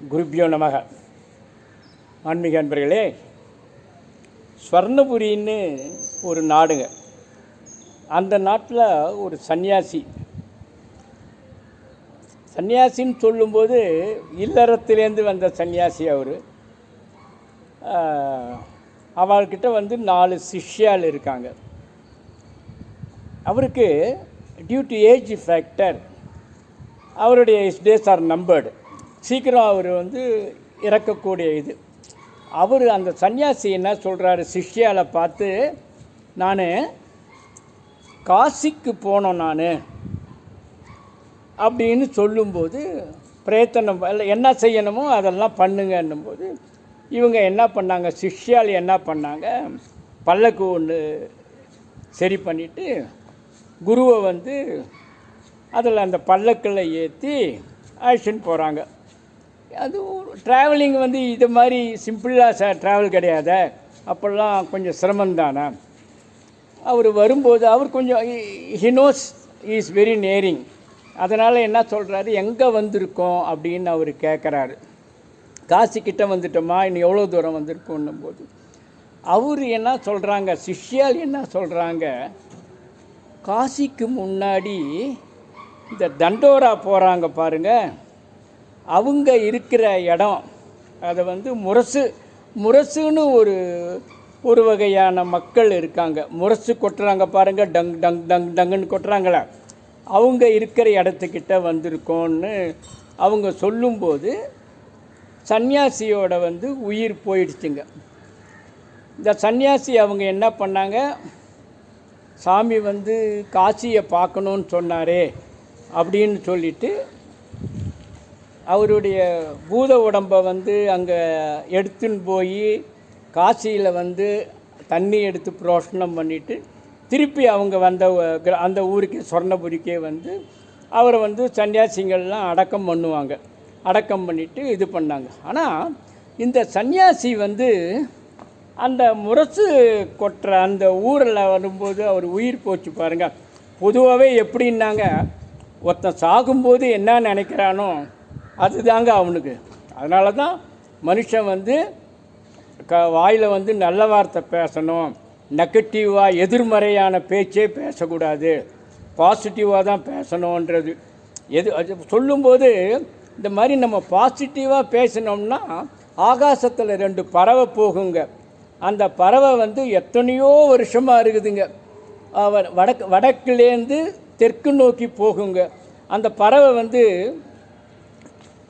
குருப்பியோ நமக. ஆன்மீக அன்பர்களே ஸ்வர்ணபுரின்னு ஒரு நாடுங்க. அந்த நாட்டில் ஒரு சன்னியாசி. சன்னியாசின்னு சொல்லும்போது இல்லறத்திலேருந்து வந்த சன்னியாசி அவர். அவர்கிட்ட வந்து நாலு சிஷ்யால் இருக்காங்க. அவருக்கு டியூ டு ஏஜ் ஃபேக்டர் அவருடைய டேஸ் ஆர் நம்பர்டு சீக்கிரம் அவர் வந்து இறக்கக்கூடிய இது. அவர் அந்த சன்னியாசி என்ன சொல்கிறாரு சிஷ்யால பார்த்து நான் காசிக்கு போனோம் நான். அப்படின்னு சொல்லும்போது பிரயத்தனம் இல்லை என்ன செய்யணுமோ அதெல்லாம் பண்ணுங்கன்னும் போது இவங்க என்ன பண்ணாங்க? சிஷ்யால் என்ன பண்ணாங்க? பல்லக்கு ஒன்று சரி பண்ணிவிட்டு குருவை வந்து அதில் அந்த பல்லக்கில் ஏற்றி அழைச்சின்னு போகிறாங்க அது ட்ராவலிங் வந்து இது மாதிரி சிம்பிளாக ச ட்ராவல் கிடையாது. அப்போல்லாம் கொஞ்சம் சிரமந்தானே அவர் வரும்போது அவர் கொஞ்சம் ஹினோஸ் இஸ் வெரி நேரிங் அதனால் என்ன சொல்கிறாரு எங்கே வந்திருக்கோம்? அப்படின்னு அவர் கேட்குறாரு காசி கிட்ட வந்துட்டோமா? இன்னும் எவ்வளோ தூரம் வந்திருக்கோன்னும் போது அவர் என்ன சொல்கிறாங்க சிஷ்யால் என்ன சொல்கிறாங்க காசிக்கு முன்னாடி இந்த தண்டோரா போகிறாங்க பாருங்கள் அவங்க இருக்கிற இடம் அதை வந்து முரசு முரசுன்னு ஒரு ஒரு வகையான மக்கள் இருக்காங்க. முரசு கொட்டுறாங்க பாருங்கள் டங் டங் டங் டங்குன்னு கொட்டுறாங்களே. அவங்க இருக்கிற இடத்துக்கிட்ட வந்திருக்கோன்னு அவங்க சொல்லும்போது சன்னியாசியோட வந்து உயிர் போயிடுச்சுங்க. இந்த சன்னியாசி அவங்க என்ன பண்ணாங்க? சாமி வந்து காசியை பார்க்கணுன்னு சொன்னாரே அப்படின்னு சொல்லிட்டு அவருடைய பூத உடம்பை வந்து அங்கே எடுத்துன்னு போய் காசியில் வந்து தண்ணி எடுத்து புரோஷனம் பண்ணிவிட்டு திருப்பி அவங்க வந்த அந்த ஊருக்கே சொர்ணபுரிக்கே வந்து அவரை வந்து சன்னியாசிங்கள்லாம் அடக்கம் பண்ணுவாங்க. அடக்கம் பண்ணிவிட்டு இது பண்ணாங்க. ஆனால் இந்த சன்னியாசி வந்து அந்த முரசு கொட்டுற அந்த ஊரில் வரும்போது அவர் உயிர் போச்சு பாருங்கள் பொதுவாகவே எப்படின்னாங்க ஒருத்தன் சாகும்போது என்ன நினைக்கிறானோ அதுதாங்க அவனுக்கு. அதனால தான் மனுஷன் வந்து க வாயில் வந்து நல்ல வார்த்தை பேசணும். நெகட்டிவாக எதிர்மறையான பேச்சே பேசக்கூடாது. பாசிட்டிவாக தான் பேசணுன்றது. எது அது சொல்லும்போது இந்த மாதிரி நம்ம பாசிட்டிவாக பேசினோம்னா ஆகாசத்தில் ரெண்டு பறவை போகுங்க. அந்த பறவை வந்து எத்தனையோ வருஷமாக இருக்குதுங்க. வடக்கு வடக்குலேருந்து தெற்கு நோக்கி போகுங்க. அந்த பறவை வந்து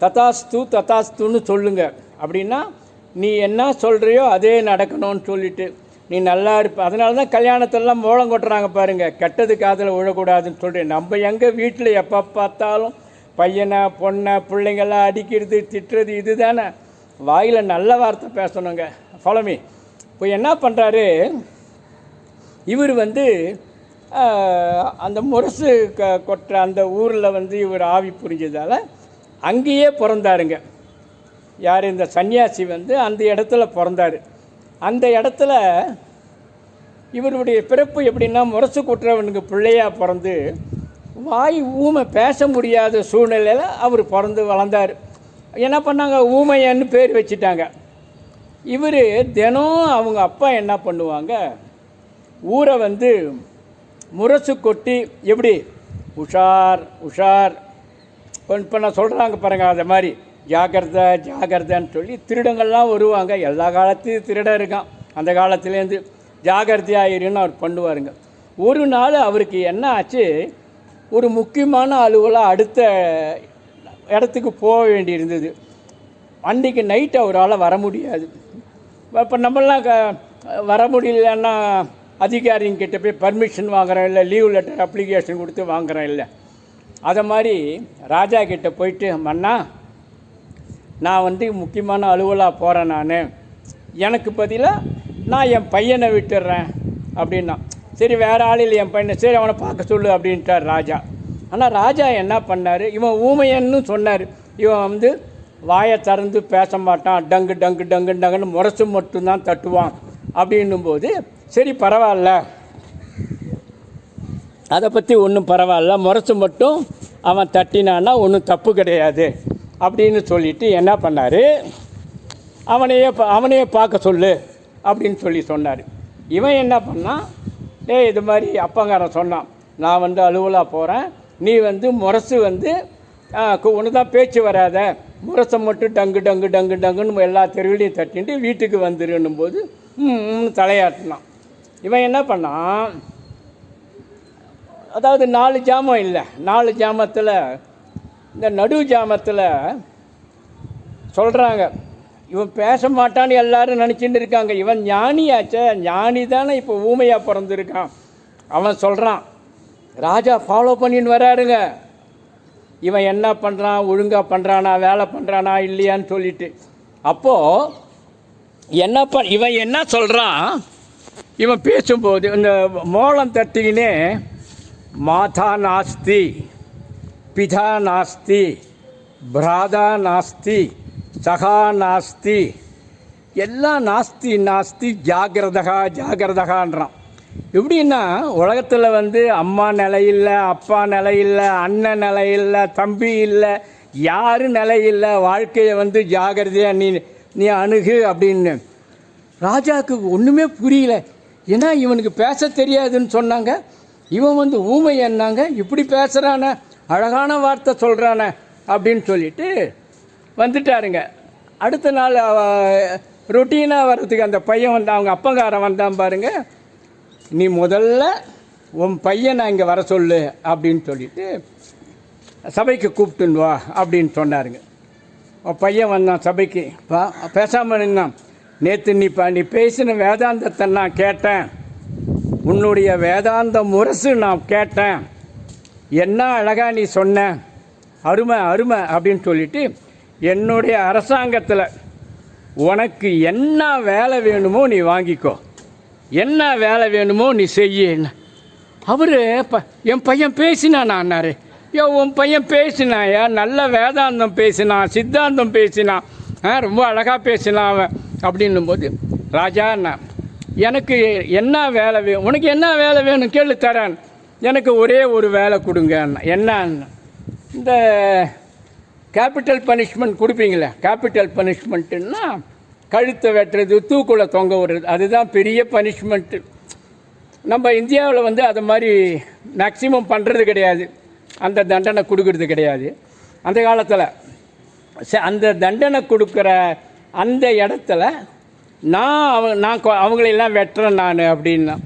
ததாஸ்து ததாஸ்துன்னு சொல்லுங்கள் அப்படின்னா நீ என்ன சொல்கிறியோ அதே நடக்கணும்னு சொல்லிட்டு நீ நல்லா இருப்ப. அதனால தான் கல்யாணத்தெல்லாம் மோளம் கொட்டுறாங்க பாருங்கள் கெட்டது காதில் விழக்கூடாதுன்னு சொல்கிறேன் நம்ம எங்கே வீட்டில் எப்போ பார்த்தாலும் பையனை பொண்ணை பிள்ளைங்கள்லாம் அடிக்கிறது திட்டுறது இது தானே வாயில் நல்ல வார்த்தை பேசணுங்க. ஃபாலோமி இப்போ என்ன பண்ணுறாரு இவர் வந்து அந்த முரசு க கொட்டுற அந்த ஊரில் வந்து இவர் ஆவி புரிஞ்சதால் அங்கேயே பிறந்தாருங்க. யார்? இந்த சன்னியாசி வந்து அந்த இடத்துல பிறந்தார். அந்த இடத்துல இவருடைய பிறப்பு எப்படின்னா முரசு கொட்டுறவனுக்கு பிள்ளையாக பிறந்து வாய் ஊமை பேச முடியாத சூழ்நிலையில் அவர் பிறந்து வளர்ந்தார். என்ன பண்ணாங்க? ஊமையன்னு பேர் வச்சிட்டாங்க. இவர் தினம் அவங்க அப்பா என்ன பண்ணுவாங்க? ஊரை வந்து முரசு கொட்டி எப்படி? உஷார் உஷார் இப்போ நான் சொல்கிறாங்க பாருங்கள் அதை மாதிரி ஜாக்கிரதை ஜாக்கிரதைன்னு சொல்லி திருடங்கள்லாம் வருவாங்க. எல்லா காலத்தையும் திருடன் இருக்கான். அந்த காலத்துலேருந்து ஜாக்கிரதையாக இருன்னு அவர் பண்ணுவாருங்க. ஒரு நாள் அவருக்கு என்ன ஆச்சு? ஒரு முக்கியமான அலுவலாக அடுத்த இடத்துக்கு போக வேண்டியிருந்தது. அன்றைக்கு நைட் அவரால் வர முடியாது. இப்போ நம்மளாம் க வர முடியலன்னா அதிகாரிங்கிட்ட போய் பர்மிஷன் வாங்குறோம் இல்லை லீவ் லெட்டர் அப்ளிகேஷன் கொடுத்து வாங்குறோம் இல்லை. அதை மாதிரி ராஜா கிட்டே போயிட்டு மன்னா நான் வந்து முக்கியமான அலுவலாக போகிறேன் நான். எனக்கு பதிலாக நான் என் பையனை விட்டுடுறேன் அப்படின்னா சரி வேறு ஆள் இல்லை என் பையனை. சரி அவனை பார்க்க சொல்லு அப்படின்ட்டார் ராஜா. ஆனால் ராஜா என்ன பண்ணார்? இவன் ஊமையன்னு சொன்னார். இவன் வந்து வாயை திறந்து பேச மாட்டான். டங்கு டங்கு டங்கு டங்குன்னு முரசு மட்டும்தான் தட்டுவான். அப்படின்னும்போது சரி பரவாயில்ல. அதை பற்றி ஒன்றும் பரவாயில்ல. முரசு மட்டும் அவன் தட்டினான்னா ஒன்றும் தப்பு கிடையாது. அப்படின்னு சொல்லிட்டு என்ன பண்ணார்? அவனையே பா- அவனையே பார்க்க சொல்லு அப்படின்னு சொல்லி சொன்னார். இவன் என்ன பண்ணான்? டேய் இது மாதிரி அப்பங்காரன் சொன்னான். நான் வந்து அலுவலாக போகிறேன் நீ வந்து முரசு வந்து ஒன்று தான் பேச்சு வராத. முரசை மட்டும் டங்கு டங்கு டங்கு டங்குன்னு எல்லா தெருவிலையும் தட்டின்ட்டு வீட்டுக்கு வந்துருன்னும் போது தலையாட்டினான். இவன் என்ன பண்ணான்? அதாவது நாலு ஜாமம் இல்லை. நாலு ஜாமத்தில் இந்த நடு ஜாமத்தில் சொல்கிறாங்க இவன் பேச மாட்டான்னு எல்லாரும் நினச்சிட்டு இருக்காங்க. இவன் ஞானியாச்சே. ஞானி தானே இப்போ ஊமையாக பிறந்திருக்கான். அவன் சொல்கிறான் ராஜா ஃபாலோ பண்ணின்னு வராருங்க. இவன் என்ன பண்ணுறான் ஒழுங்காக பண்ணுறானா வேலை பண்ணுறானா இல்லையான்னு சொல்லிட்டு. அப்போது என்ன ப இவன் என்ன சொல்கிறான் இவன் பேசும்போது இந்த மோளம் தட்டிக்கினே மாதா நாஸ்தி பிதா நாஸ்தி பிராதா நாஸ்தி சகா நாஸ்தி எல்லாம் நாஸ்தி நாஸ்தி ஜாகிரதகா ஜாகிரதகான்றான் எப்படின்னா உலகத்தில் வந்து அம்மா நிலையில் அப்பா நிலையில் அண்ணன் நிலையில் தம்பி இல்லை யாரும் நிலையில் வாழ்க்கையை வந்து ஜாகிரதையாக நீ நீ அணுகு அப்படின்னு ராஜாவுக்கு ஒன்றுமே புரியல ஏன்னா இவனுக்கு பேச தெரியாதுன்னு சொன்னாங்க. இவன் வந்து ஊமை என்னாங்க? இப்படி பேசுகிறான அழகான வார்த்தை சொல்கிறான அப்படின்னு சொல்லிட்டு வந்துட்டாருங்க. அடுத்த நாள் ரொட்டீனாக வர்றதுக்கு அந்த பையன் வந்து அவங்க அப்பங்காரன் வந்தான் பாருங்க. நீ முதல்ல உன் பையனை இங்கே வர சொல்லு அப்படின்னு சொல்லிட்டு சபைக்கு கூப்பிட்டுன்னு வா அப்படின்னு சொன்னாருங்க. உன் பையன் வந்தான் சபைக்கு. பா பேசாமல் நின்னான். நேற்று நீ நீ பேசின வேதாந்தத்தை நான் கேட்டேன். உன்னுடைய வேதாந்த முரசு நான் கேட்டேன். என்ன அழகாக நீ சொன்ன? அருமை அருமை அப்படின்னு சொல்லிட்டு என்னுடைய அரசாங்கத்தில் உனக்கு என்ன வேலை வேணுமோ நீ வாங்கிக்கோ. என்ன வேலை வேணுமோ நீ செய்ய அவர் ப என் பையன் பேசினானாரு ஐயோ உன் பையன் பேசினாயா? நல்ல வேதாந்தம் பேசினான் சித்தாந்தம் பேசினான். ஆ ரொம்ப அழகாக பேசினான் அவன். அப்படின்னும் போது ராஜா நான் எனக்கு என்ன வேலை வேணும் உனக்கு என்ன வேலை வேணும் கேளு தரேன். எனக்கு ஒரே ஒரு வேலை கொடுங்க என்னன்னு இந்த கேபிட்டல் பனிஷ்மெண்ட் கொடுப்பீங்களே? கேபிட்டல் பனிஷ்மெண்ட்டுன்னா கழுத்தை வெட்டுறது தூக்குள்ள தொங்க விடுறது அதுதான் பெரிய பனிஷ்மெண்ட்டு நம்ம இந்தியாவில் வந்து அது மாதிரி மேக்சிமம் பண்ணுறது கிடையாது. அந்த தண்டனை கொடுக்கறது கிடையாது. அந்த காலத்தில் ச- அந்த தண்டனை கொடுக்குற அந்த இடத்துல நான் அவங்க நான் கொ- அவங்களெல்லாம் வெட்டுறேன் நான் அப்படின்னா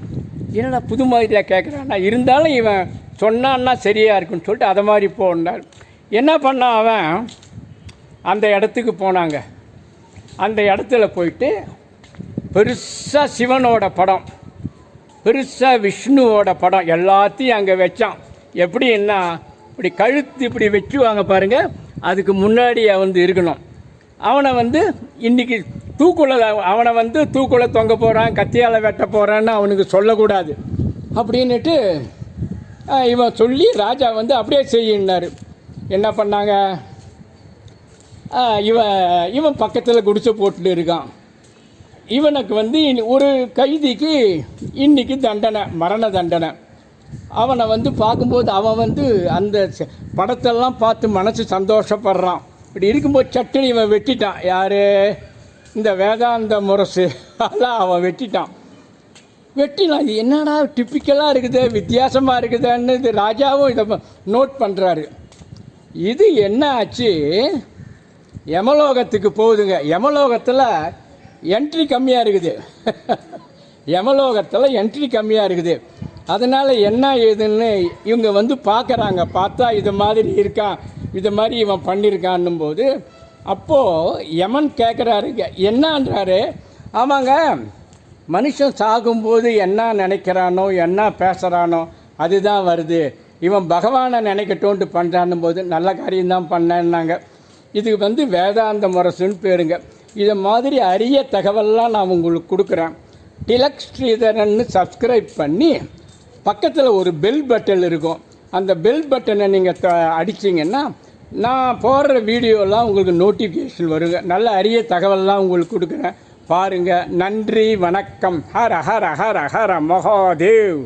என்னடா புது மாதிரியாக கேட்குறான்னா இருந்தாலும் இவன் சொன்னான்னா சரியாக இருக்குன்னு சொல்லிட்டு அதை மாதிரி போனார் என்ன பண்ணான் அவன்? அந்த இடத்துக்கு போனாங்க. அந்த இடத்துல போயிட்டு பெருசாக சிவனோட படம் பெருசாக விஷ்ணுவோட படம் எல்லாத்தையும் அங்கே வச்சான். எப்படின்னா இப்படி கழுத்து இப்படி வச்சுவாங்க பாருங்கள் அதுக்கு முன்னாடி வந்து இருக்கணும். அவனை வந்து இன்னைக்கு தூக்குள்ள அவனை வந்து தூக்குள்ள தொங்க போகிறான் கத்தியால் வெட்ட போகிறான்னு அவனுக்கு சொல்லக்கூடாது. அப்படின்னுட்டு இவன் சொல்லி ராஜா வந்து அப்படியே செய்யினார். என்ன பண்ணாங்க? இவன் இவன் பக்கத்தில் குடிச்சு போட்டுட்டு இருக்கான். இவனுக்கு வந்து இனி- ஒரு கைதிக்கு இன்னைக்கு தண்டனை மரண தண்டனை. அவனை வந்து பார்க்கும்போது அவன் வந்து அந்த ச- படத்தெல்லாம் பார்த்து மனசு சந்தோஷப்படுறான். இப்படி இருக்கும்போது சட்டுன்னு இவன் வெட்டிட்டான். யார்? இந்த வேதாந்த முரசு அதெல்லாம் அவன் வெட்டிட்டான். வெட்டினான் இது என்னடா டிப்பிக்கலாக இருக்குது வித்தியாசமாக இருக்குதுன்னு இது ராஜாவும் இதை நோட் பண்ணுறாரு இது என்ன ஆச்சு? யமலோகத்துக்கு போகுதுங்க. யமலோகத்தில் என்ட்ரி கம்மியாக இருக்குது. யமலோகத்தில் என்ட்ரி கம்மியாக இருக்குது. அதனால் என்ன ஏதுன்னு இவங்க வந்து பார்க்குறாங்க. பார்த்தா இது மாதிரி இருக்கான் இது மாதிரி இவன் பண்ணியிருக்கான்னும் போது அப்போது யமன் கேட்குறாருங்க என்னன்றாரு? ஆமாங்க மனுஷன் சாகும்போது என்ன நினைக்கிறானோ என்ன பேசுகிறானோ அதுதான் வருது. இவன் பகவானை நினைக்கட்டோன்ட்டு பண்ணுறான் போது நல்ல காரியம்தான் பண்ணேன்னாங்க. இதுக்கு வந்து வேதாந்த முரசுன்னு பேருங்க. இதை மாதிரி அரிய தகவல்லாம் நான் உங்களுக்கு கொடுக்குறேன். டிலக் ஸ்ரீதரன் சப்ஸ்கிரைப் பண்ணி பக்கத்தில் ஒரு பெல் பட்டன் இருக்கும். அந்த பெல் பட்டனை நீங்கள் த அடிச்சிங்கன்னா நான் போடுற வீடியோலாம் உங்களுக்கு நோட்டிஃபிகேஷன் வருங்க. நல்ல அரிய தகவல்லாம் உங்களுக்கு கொடுக்குறேன். பாருங்கள் நன்றி வணக்கம். ஹர ஹர ஹர ஹர மகாதேவ்.